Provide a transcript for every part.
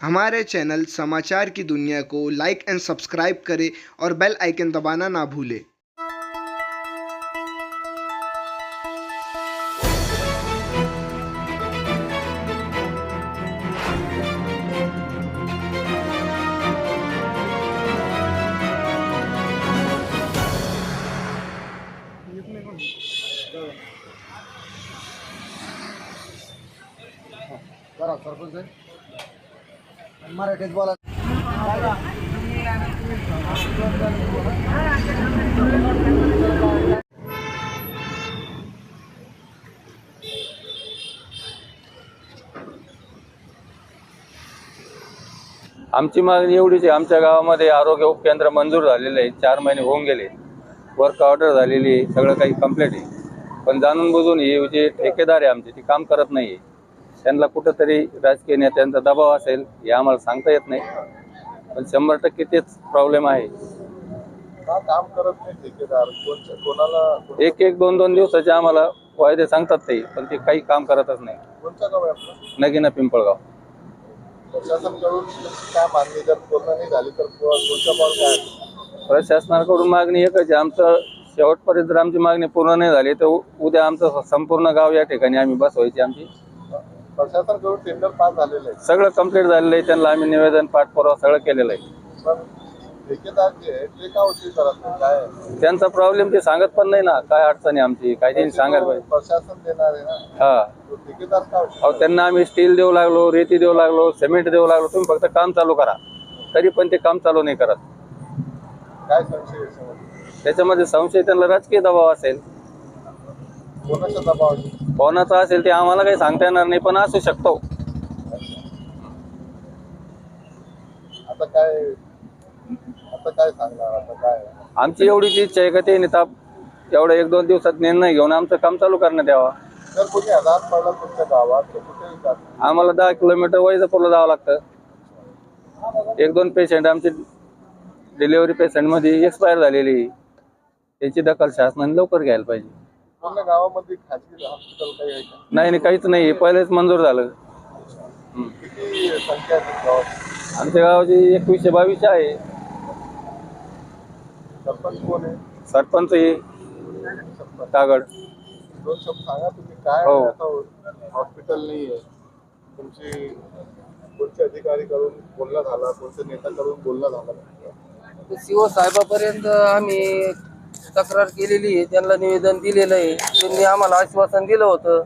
हमारे चैनल समाचार की दुनिया को लाइक एंड सब्सक्राइब करें और बेल आइकन दबाना ना भूलें। सरपंच मराठीत बोला. आमची मागणी एवढीच आहे आमच्या गावामध्ये आरोग्य उपकेंद्र मंजूर झालेलं आहे चार महिने होऊन गेले. वर्क ऑर्डर झालेली आहे सगळं काही कंप्लीट आहे. पण जाणून बुजून हे जे ठेकेदार आहे आमचे ते काम करत नाही आहे त्यांना कुठंतरी राजकीय नेत्यांचा दबाव असेल हे आम्हाला सांगता येत नाही. पण शंभर टक्के तेच प्रॉब्लेम आहे. काम करत नाही ठेकेदार? कोणाला एक एक दोन दोन दिवसाचे आम्हाला वायदे सांगतात ते पण ते काही काम करतच नाही. कोणच्या गाव आहे आपलं? नगीना पिंपळगाव. प्रशासनकडून काय मागणी जर पूर्ण नाही झाली तर पाऊल काय? प्रशासनाकडून मागणी एकच आहे. आमचं शेवटपर्यंत जर आमची मागणी पूर्ण नाही झाली तर उद्या आमचं संपूर्ण गाव या ठिकाणी आम्ही बसवायची आमची प्रशासनकडून टेंडर पास झालेलं आहे. सगळं कंप्लीट झालेलं आहे. त्यांना आम्ही निवेदन पाठपुरावा सगळं केलेलं आहे. पण ठेकेदार जे आहे ते का उशीर करत नाही? काय आहे? त्यांचा प्रॉब्लेम ते सांगत पण नाही ना. काय अडचणी आमची? काय त्यांनी सांगायला पाहिजे? प्रशासन देणार आहे ना? हा. तो ठेकेदार का उशीर अहो त्यांना आम्ही स्टील देऊ लागलो रेती देऊ लागलो सिमेंट देऊ लागलो. तुम्ही फक्त काम चालू करा. तरी पण ते काम चालू नाही करत. काय संशय आहे याच्यामध्ये? त्याच्यामध्ये संशय त्यांना राजकीय दबाव असेल. कोणाचा असेल ते आम्हाला काही सांगता येणार नाही पण असू शकतो. आता काय आता काय सांगणार आता काय? आमची एवढीच इच्छा आहे का ते ताप एवढ्या एक दोन दिवसात निर्णय घेऊन आमचं काम चालू करण्यात यावा. जर कोणी आधार पडला तुमच्या गावात तर कुठेही जात आम्हाला दहा किलोमीटर वैजापूरला जावं लागतं. एक दोन पेशंट आमचे डिलिव्हरी पेशंटमध्ये एक्सपायर झालेली आहे. त्याची दखल शासनाने लवकर घ्यायला पाहिजे. पूर्ण गावामध्ये खाजगी हॉस्पिटल काही आहे का? नाही नाही काहीच नाही. पहिलेच मंजूर झालं. हम्म. किती संख्या आहे तुमच्या गावात? आमच्या गावाची एकवीसशे बावीसशे आहे. सरपंच कोण आहे? सरपंच हे सरपंच कागड. दोन शब्द सांगा तुम्ही काय हो. आता हॉस्पिटल नाही आहे. तुमची कोणत्या अधिकारीकडून बोलणं झाला कोणत्या नेत्याकडून बोलणं झालं? सीओ साहेबापर्यंत आम्ही तक्रार केलेली आहे त्यांना निवेदन दिलेलं आहे. त्यांनी आम्हाला आश्वासन दिलं होतं.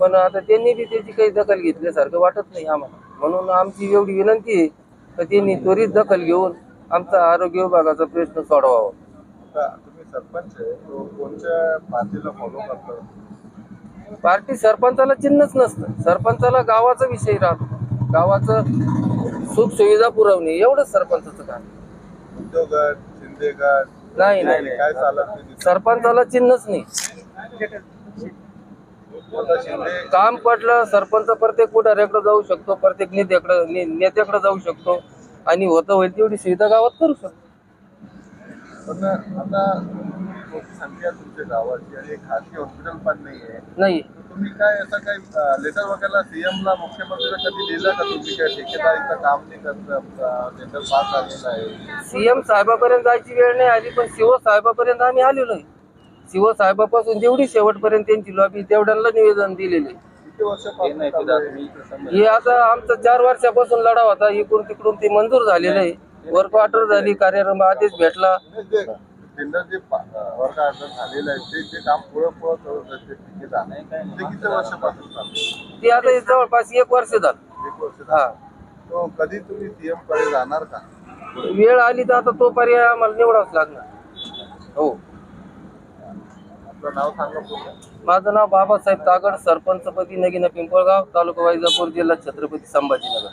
पण आता त्यांनी बी त्याची काही दखल घेतल्यासारखं वाटत नाही आम्हाला. म्हणून आमची एवढी विनंती आहे तर त्यांनी त्वरित दखल घेऊन आमचा आरोग्य विभागाचा प्रश्न सोडवावा. आता तुम्ही सरपंच आहे तो कोणत्या पार्टीला फॉलो करतो? पार्टी सरपंचाला चिन्हच नसतं. सरपंचाला गावाचा विषय राहतो. गावाचं सुख सुविधा पुरवणे एवढंच सरपंचाचं काम उद्योग गट शिंदे गट नाही नाही काय चालत नाही सरपंचाला चिन्हच नाही. काम पडलं सरपंच प्रत्येक पुढाऱ्याकडे जाऊ शकतो प्रत्येक नेत्याकडे ने- नेत्याकडे जाऊ शकतो. आणि होतं होईल तेवढी सुविधा गावात करू शकतो. पण आता मोठी संख्या आहे तुमच्या गावाची आणि एक खाजगी हॉस्पिटल पण नाही आहे नाही तुम्ही काय असं काही लेटर वगैरे सीएम ला मुख्यमंत्र्यांना कधी दिलं का तुम्ही काय ठेकेदारीचं काम नाही करत टेंडर पास झालेला आहे? सीएम साहेबापर्यंत जायची वेळ नाही आली पण शिव साहेबापर्यंत आम्ही आलेलो आहे. शिव साहेबापासून जेवढी शेवटपर्यंत त्यांची लॉबी तेवढ्यांना निवेदन दिलेले? हे आता आमचा चार वर्षापासून लढा होता इकडून तिकडून ते मंजूर झालेलं आहे. वर्क ऑर्डर झाली कार्यक्रम आदेश भेटला. म्हणजे जे वर्क ऑर्डर झालेलं आहे ते जे काम पुढं पुढं करत आहेत ते किती वर्षापासून चालू आहे? ते आता जवळपास एक वर्ष झालं. एक वर्ष हा. तो कधी तुम्ही सीएमकडे जाणार का? वेळ आली तर आता तो पर्याय आम्हाला निवडावाच लागणार. हो. आपलं नाव सांगा माझं नाव बाबासाहेब तागड सरपंचपदी नगीना पिंपळगाव तालुका वैजापूर जिल्हा छत्रपती संभाजीनगर.